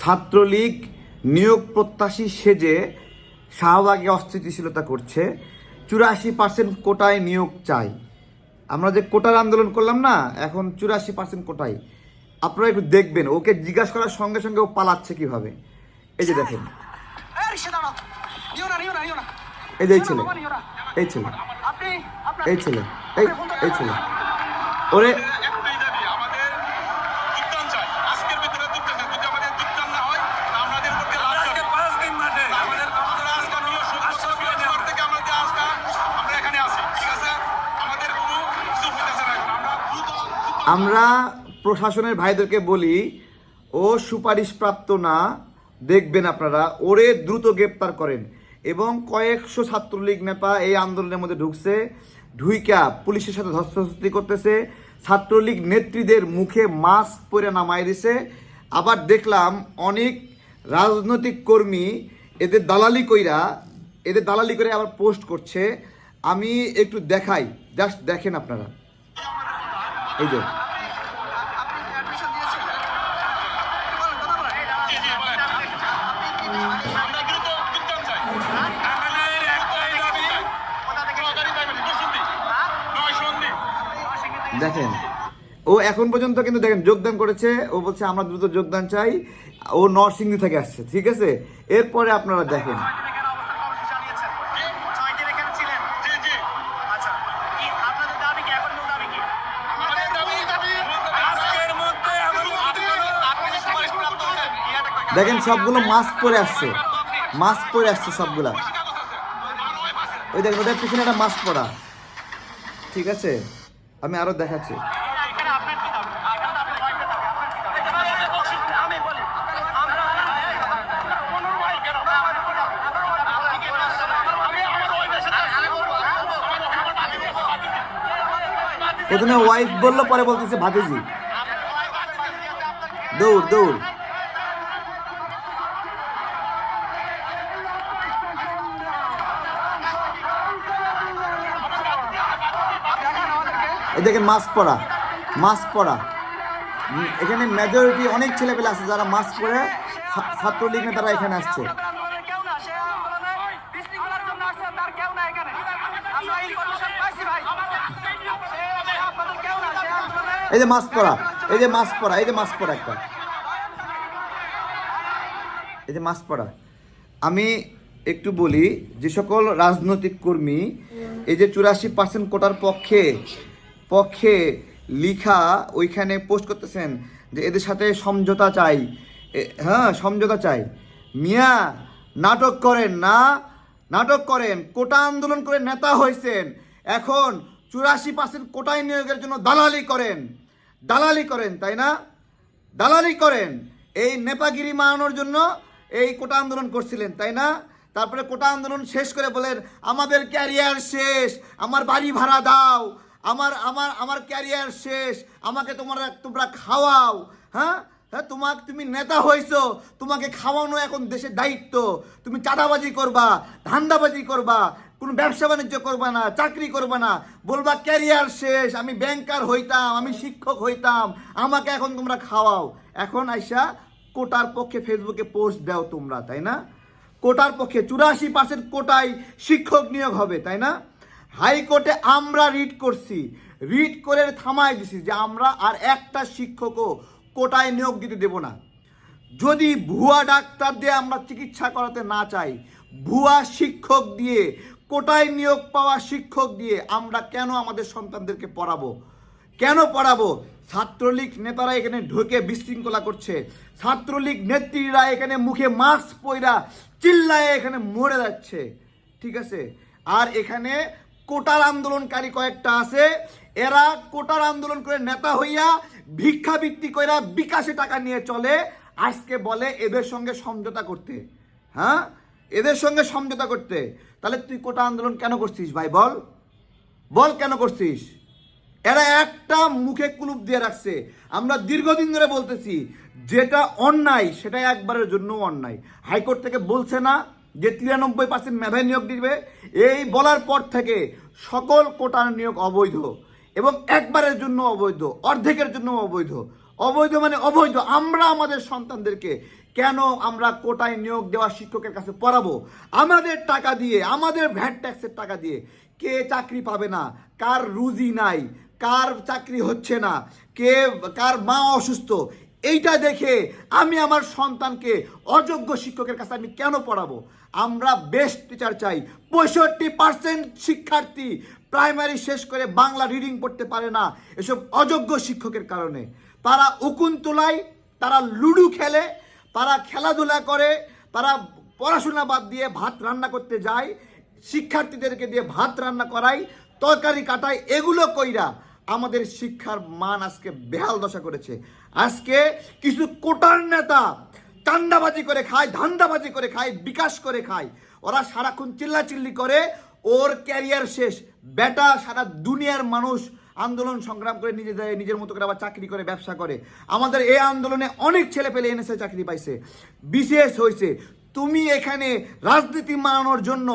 ছাত্রলীগ নিয়োগ প্রত্যাশী সেজে শাহবাগে অস্থিতিশীলতা করছে। চুরাশি পার্সেন্ট কোটায় নিয়োগ চাই। আমরা যে কোটার আন্দোলন করলাম না এখন চুরাশি পার্সেন্ট কোটায়। আপনারা একটু দেখবেন ওকে জিজ্ঞাসা করার সঙ্গে সঙ্গে ও পালাচ্ছে কীভাবে। এই যে দেখেন। এই যে এই ছেলে। এই ছেলে। এই ছেলে। এই এই ছেলে। ওরে একটাই দাবি আমাদের যোগদান চাই আজকের ভিতরে যোগদান চাই যদি আমাদের যোগদান না হয় আমাদের মধ্যে লাভ আজকে পাঁচ দিন মাঠে আমাদের আমাদের আজকে নিয়ে শুক্রবার থেকে আমাদের আজকে আমরা এখানে আছি ঠিক আছে আমাদের কোনো কিছু হইতেছে না এখন আমরা দ্রুত দ্রুত আমরা প্রশাসনের ভাইদেরকে বলি, ও সুপারিশপ্রাপ্ত না, দেখবেন আপনারা, ওরে দ্রুত গ্রেপ্তার করেন। এবং কয়েকশো ছাত্রলীগ নেতা এই আন্দোলনের মধ্যে ঢুকছে, ঢুইকা পুলিশের সাথে ধস্তাধস্তি করতেছে, ছাত্রলীগ নেত্রীদের মুখে মাস্ক পরে নামাই দিছে। আবার দেখলাম অনেক রাজনৈতিক কর্মী এদের দালালি কইরা, এদের দালালি করে আবার পোস্ট করছে। আমি একটু দেখাই, জাস্ট দেখেন আপনারা। এই যে। দেখেন, ও এখন পর্যন্ত কিন্তু দেখেন যোগদান করেছে, ও বলছে আমরা দ্রুত যোগদান চাই, ও নরসিংদী থেকে আসছে, ঠিক আছে? এরপরে আপনারা দেখেন এখানে অবস্থা কর্মসূচি চালিয়েছেন ছয় দিন এখানে ছিলেন জি জি আচ্ছা কি আপনাদের দাবি কি এখন মূল দাবি কি আমাদের দাবি দাবি আজকের মধ্যে আপনি যে সুপারিশ প্রাপ্ত হয়েছেন ইয়াটা করে দেখেন সবগুলো মাস্ক পরে আসছে। মাস্ক পরে আসছে সবগুলা। ওই দেখেন, ওদের পিছনে একটা মাস্ক পরা। ঠিক আছে? আমি আরও দেখাচ্ছি। প্রথমে ওয়াইফ বলল, পরে বলতেছে ভাতিজি। দৌড় দৌড়। এই দেখেন মাস্ক পরা মাস্ক পরা। এখানে মেজরিটি অনেক ছেলেপেলে আছে যারা মাস্ক পরে ছাত্রলীগ নেতারা এখানে আসছে। এই যে মাস্ক পরা, এই যে মাস্ক পরা, এই যে মাস্ক পরা একটা। এই যে মাস্ক পরা। আমি একটু বলি, যে সকল রাজনৈতিক কর্মী, এই যে চুরাশি পার্সেন্ট কোটার পক্ষে পক্ষে লিখা ওইখানে পোস্ট করতেছেন যে এদের সাথে সমঝোতা চাই। হ্যাঁ সমঝোতা চাই। মিয়া, নাটক করেন না। নাটক করেন। কোটা আন্দোলন করে নেতা হয়েছেন। এখন চুরাশি পার্সেন্ট কোটায় নিয়োগের জন্য দালালি করেন। দালালি করেন, তাই না? দালালি করেন। এই নেপাগিরি মানানোর জন্য এই কোটা আন্দোলন করছিলেন, তাই না? তারপরে কোটা আন্দোলন শেষ করে বলেন, আমাদের ক্যারিয়ার শেষ। আমার বাড়ি ভাড়া দাও। আমার আমার আমার ক্যারিয়ার শেষ, আমাকে তোমরা তোমরা খাওয়াও হ্যাঁ? হ্যাঁ তোমাকে তুমি নেতা হয়েছো, তোমাকে খাওয়ানো এখন দেশের দায়িত্ব। তুমি চাঁদাবাজি করবা, ধান্দাবাজি করবা, কোনো ব্যবসা বাণিজ্য করবা না, চাকরি করবা না। বলবা ক্যারিয়ার শেষ, আমি ব্যাংকার হইতাম, আমি শিক্ষক হইতাম, আমাকে এখন তোমরা খাওয়াও। এখন আইসা কোটার পক্ষে ফেসবুকে পোস্ট দাও তোমরা, তাই না? কোটার পক্ষে চুরাশি পার্সেন্ট কোটায় শিক্ষক নিয়োগ হবে, তাই না? হাইকোর্টে আমরা রিড করছি। রিড করে থামাই দিছি যে আমরা আর একটা শিক্ষকও কোটায় নিয়োগ দিতে দেব না। যদি ভুয়া ডাক্তার দিয়ে আমরা চিকিৎসা করাতে না চাই, ভুয়া শিক্ষক দিয়ে, কোটায় নিয়োগ পাওয়া শিক্ষক দিয়ে আমরা কেন আমাদের সন্তানদেরকে পড়াবো? কেন পড়াবো? ছাত্রলীগ নেতারা এখানে ঢুকে বিশৃঙ্খলা করছে। ছাত্রলীগ নেত্রীরা এখানে মুখে মাস্ক পইরা চিল্লায় এখানে মরে যাচ্ছে। ঠিক আছে? আর এখানে কোটার আন্দোলনকারী কয়েকটা আছে। এরা কোটার আন্দোলন করে নেতা হইয়া ভিক্ষাবৃত্তি কইরা বিকাশে টাকা নিয়ে চলে, আজকে বলে এদের সঙ্গে সমঝোতা করতে। হ্যাঁ? এদের সঙ্গে সমঝোতা করতে। তাহলে তুই কোটা আন্দোলন কেন করছিস ভাই বল? বল কেন করছিস? এরা একটা মুখে কুলুপ দিয়ে রাখছে। আমরা দীর্ঘদিন ধরে বলতেছি, যেটা অন্যায় সেটা একবারের জন্য অন্যায়। হাইকোর্ট থেকে বলছে না যে তিরানব্বই পার্সেন্ট মেধায় নিয়োগ দিবে, এই বলার পর থেকে সকল কোটার নিয়োগ অবৈধ এবং একবারের জন্য অবৈধ, অর্ধেকের জন্য অবৈধ। অবৈধ মানে অবৈধ। আমরা আমাদের সন্তানদেরকে কেন আমরা কোটায় নিয়োগ দেওয়া শিক্ষকের কাছে পড়াবো? আমাদের টাকা দিয়ে, আমাদের ভ্যাট ট্যাক্সের টাকা দিয়ে কে চাকরি পাবে না? কার রুজি নাই? কার চাকরি হচ্ছে না? কে, কার মা অসুস্থ? এইটা দেখে আমি আমার সন্তানকে অযোগ্য শিক্ষকের কাছে আমি কেন পড়াবো? আমরা বেস্ট টিচার চাই। পঁয়ষট্টি পার্সেন্ট শিক্ষার্থী প্রাইমারি শেষ করে বাংলা রিডিং পড়তে পারে না এসব অযোগ্য শিক্ষকের কারণে। তারা উকুন তোলায় তারা লুডু খেলে, তারা খেলাধুলা করে, তারা পড়াশোনা বাদ দিয়ে ভাত রান্না করতে যায়, শিক্ষার্থীদেরকে দিয়ে ভাত রান্না করাই তরকারি কাটায়, এগুলো কইরা আমাদের শিক্ষার মান আজকে বেহাল দশা করেছে। আজকে কিছু কোটার নেতা চান্দাবাজি করে খায়, ধান্দাবাজি করে খায়, বিকাশ করে খায়। ওরা সারাক্ষণ চিল্লাচিল্লি করে, ওর ক্যারিয়ার শেষ। বেটা সারা দুনিয়ার মানুষ আন্দোলন সংগ্রাম করে নিজেদের, নিজের মতো করে আবার চাকরি করে, ব্যবসা করে। আমাদের এই আন্দোলনে অনেক ছেলে পেলে এনএসএ চাকরি পাইছে। বিশেষ হয়েছে তুমি এখানে রাজনীতি মানানোর জন্য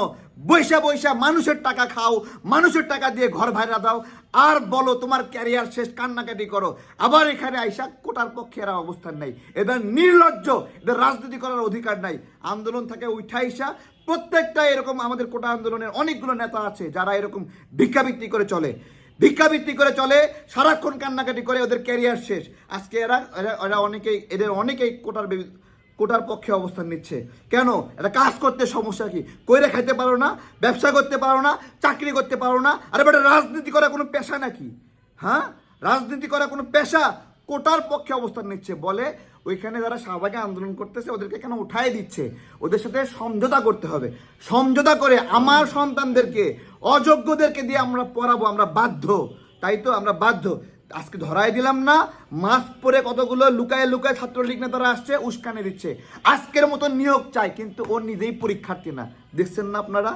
বৈশা বৈশা মানুষের টাকা খাও, মানুষের টাকা দিয়ে ঘর ভাড়া দাও, আর বলো তোমার ক্যারিয়ার শেষ কান্নাকাটি করো। আবার এখানে আইসা কোটার পক্ষে এরা অবস্থান নাই। এদের নির্লজ্জ, এদের রাজনীতি করার অধিকার নাই। আন্দোলন থেকে উঠা আইসা প্রত্যেকটা এরকম আমাদের কোটা আন্দোলনের অনেকগুলো নেতা আছে, যারা এরকম ভিক্ষাবৃত্তি করে চলে। ভিক্ষাবৃত্তি করে চলে, সারাক্ষণ কান্নাকাটি করে, ওদের ক্যারিয়ার শেষ। আজকে এরা এরা অনেকেই, এদের অনেকেই কোটার কোটার পক্ষে অবস্থান নিচ্ছে। কেন? এটা কাজ করতে সমস্যা কি? কইরে খাইতে পারো না, ব্যবসা করতে পারো না, চাকরি করতে পারো না, আরে বেটা রাজনীতি করা কোনো পেশা নাকি? হ্যাঁ? রাজনীতি করা কোনো পেশা কোটার পক্ষে অবস্থান নিচ্ছে বলে ওইখানে যারা শাহবাগে আন্দোলন করতেছে ওদেরকে কেন উঠাই দিচ্ছে? ওদের সাথে সমঝোতা করতে হবে। সমঝোতা করে আমার সন্তানদেরকে, অযোগ্যদেরকে দিয়ে আমরা পড়াবো, আমরা বাধ্য। তাই তো? আমরা বাধ্য। আজকে ধরাই দিলাম না মাস্ক পরে কতগুলো লুকায় লুকায় ছাত্রলীগ নেতারা আসছে, উস্কানে দিচ্ছে। আজকের মতো নিয়োগ চাই, কিন্তু ও নিজেই পরীক্ষার্থী না। দেখছেন না আপনারা?